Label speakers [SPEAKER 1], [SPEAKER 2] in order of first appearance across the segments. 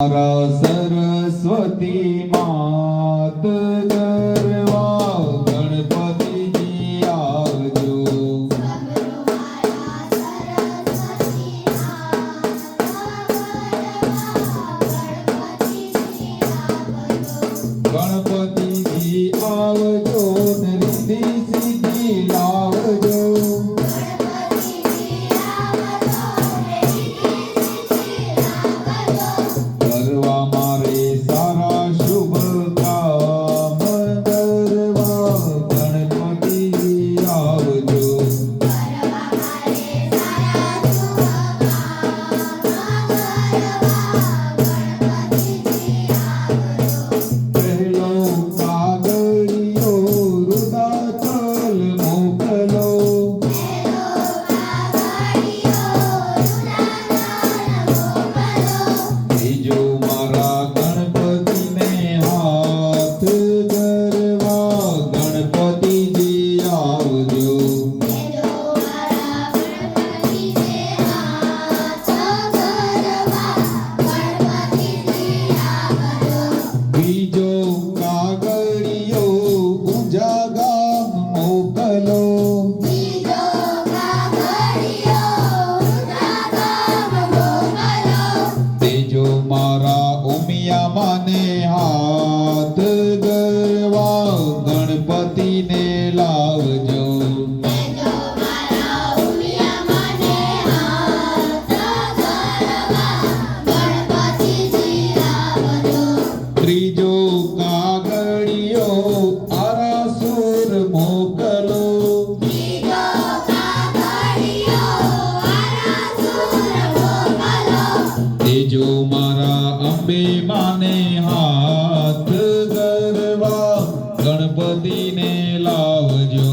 [SPEAKER 1] सरस्वती मात હાથ ધરવા ગણપતિને લાવજો.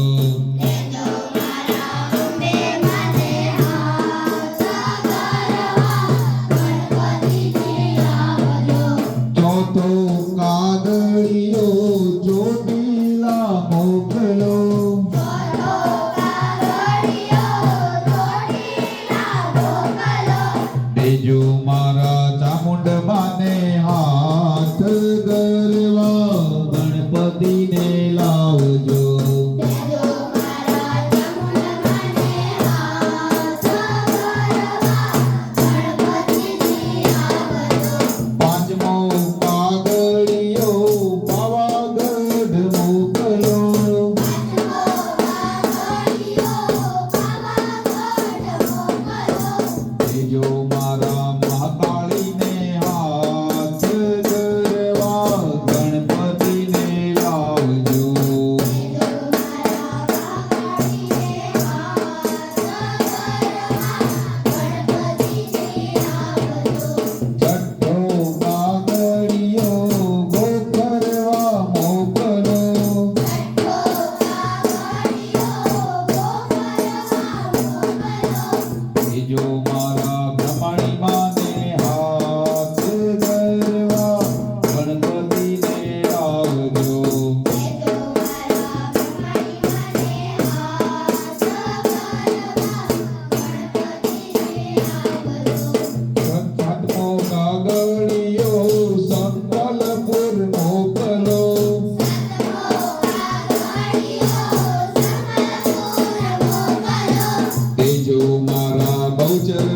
[SPEAKER 1] ચોથો કાગળિયો ચોટીલા મોકલો ગયો મારા મહાકાળીને હાથ ધરવા ગણપતિને લાવજો. जो मारा Puja.